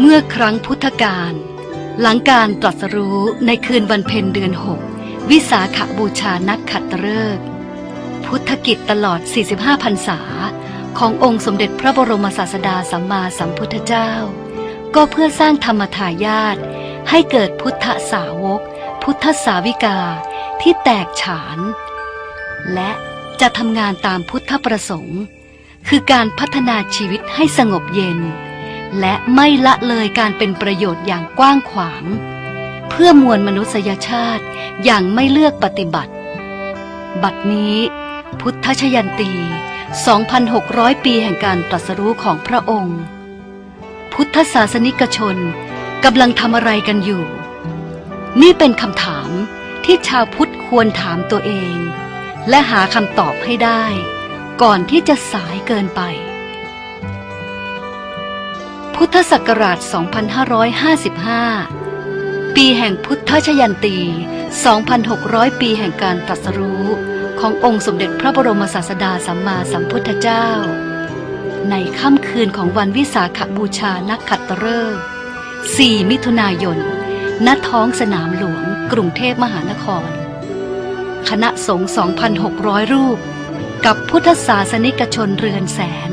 เมื่อครั้งพุทธกาลหลังการตรัสรู้ในคืนวันเพ็ญเดือนหกวิสาขบูชานักขัตฤกษ์พุทธกิจตลอด 45 พรรษา ขององค์สมเด็จพระบรมศาสดาสัมมาสัมพุทธเจ้า ก็เพื่อสร้างธรรมทายาทให้เกิดพุทธสาวก พุทธสาวิกาที่แตกฉาน และจะทำงานตามพุทธประสงค์ คือการพัฒนาชีวิตให้สงบเย็น และไม่ละเลยการเป็นประโยชน์อย่างกว้างขวาง เพื่อมวลมนุษยชาติอย่างไม่เลือกปฏิบัติ บัดนี้ พุทธชยันตี 2,600 ปีแห่งการตรัสรู้ของพระองค์ พุทธศาสนิกชนกำลังทำอะไรกันอยู่ นี่เป็นคำถามที่ชาวพุทธควรถามตัวเอง และหาคำตอบให้ได้ ก่อนที่จะสายเกินไป พุทธศักราช 2555 ปีแห่งพุทธชยันตี 2,600 ปีแห่งการตรัสรู้ขององค์สมเด็จพระบรมศาสดาสัมมาสัมพุทธเจ้า ในค่ำคืนของวันวิสาขบูชานักขัตฤกษ์4 มิถุนายน ณ ท้องสนามหลวง กรุงเทพมหานคร คณะสงฆ์ 2,600 รูป กับพุทธศาสนิกชนเรือนแสน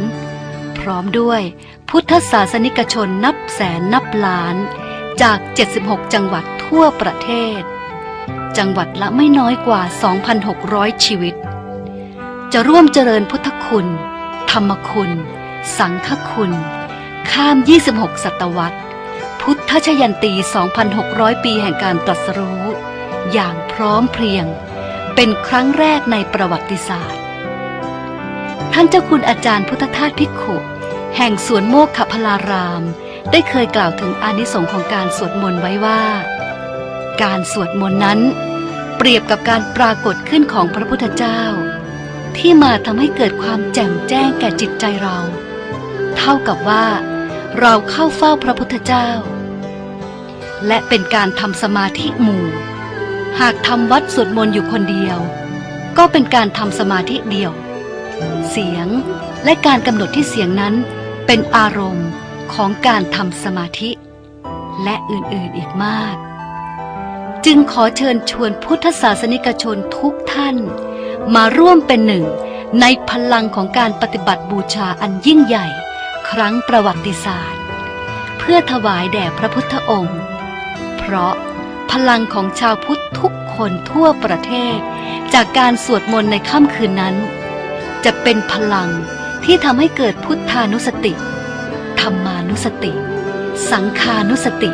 พร้อมด้วย พุทธศาสนิกชนนับแสนนับล้าน จาก 76 จังหวัดทั่วประเทศ จังหวัดละไม่น้อยกว่า 2,600 ชีวิต จะร่วมเจริญพุทธคุณ ธรรมคุณ สังฆคุณ ข้าม 26 ศตวรรษ พุทธชยันตี 2,600 ปีแห่งการตรัสรู้ อย่างพร้อมเพรียง เป็นครั้งแรกในประวัติศาสตร์ ท่านเจ้าคุณอาจารย์พุทธทาสภิกขุ แห่งสวนโมกขพลาราม ได้เคยกล่าวถึงอานิสงส์ของการสวดมนต์ไว้ว่า การสวดมนต์นั้น เปรียบกับการปรากฏขึ้นของพระพุทธเจ้า ที่มาทำให้เกิดความแจ่มแจ้งแก่จิตใจเรา เท่ากับว่า เราเข้าเฝ้าพระพุทธเจ้า และเป็นการทำสมาธิหมู่ หากทำวัดสวดมนต์อยู่คนเดียว ก็เป็นการทำสมาธิเดียว เสียงและการกำหนดที่เสียงนั้นเป็นอารมณ์ของการทำสมาธิ และอื่นๆอีกมาก จึงขอเชิญชวนพุทธศาสนิกชนทุกท่าน มาร่วมเป็นหนึ่งในพลังของการปฏิบัติบูชาอันยิ่งใหญ่ ครั้งประวัติศาสตร์ เพื่อถวายแด่พระพุทธองค์ เพราะพลังของชาวพุทธทุกคนทั่วประเทศ จากการสวดมนต์ในค่ำคืนนั้น จะเป็นพลังที่ทำให้เกิดพุทธานุสติ ธรรมานุสติ สังคานุสติ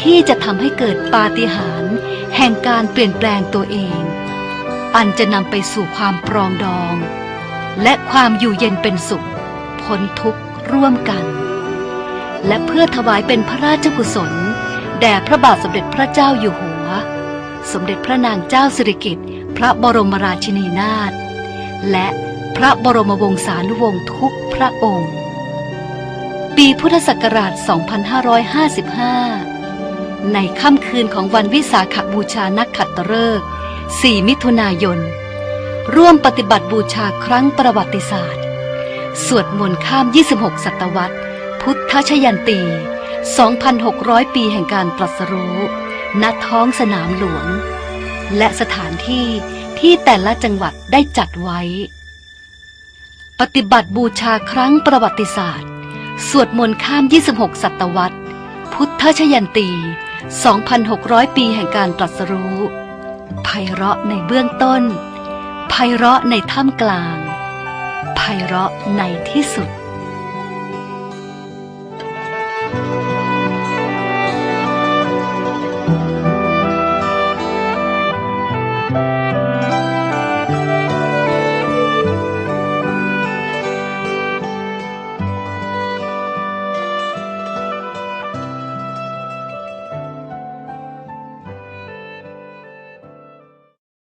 ที่จะทำให้เกิดปาฏิหาริย์แห่งการเปลี่ยนแปลงตัวเอง อันจะนำไปสู่ความปรองดอง และความอยู่เย็นเป็นสุขพ้นทุกข์ร่วมกัน และเพื่อถวายเป็นพระราชกุศล แด่พระบาทสมเด็จพระเจ้าอยู่หัว สมเด็จพระนางเจ้าสิริกิติ์พระบรมราชินีนาถและ พระบรมวงศานุวงศ์ทุกพระองค์ ปีพุทธศักราช 2555 ในค่ำคืนของวันวิสาขบูชานักขัตฤกษ์4มิถุนายน ร่วมปฏิบัติบูชาครั้งประวัติศาสตร์ สวดมนต์ข้าม 26 ศตวรรษ พุทธชยันตี 2,600 ปีแห่งการตรัสรู้ ณ ท้องสนามหลวง และสถานที่ที่แต่ละจังหวัดได้จัดไว้ ปฏิบัติบูชาครั้งประวัติศาสตร์ สวดมนต์ข้าม 26 ศตวรรษ พุทธชยันตี 2,600 ปีแห่งการตรัสรู้ไพเราะในเบื้องต้นไพเราะในท่ามกลางไพเราะในที่สุด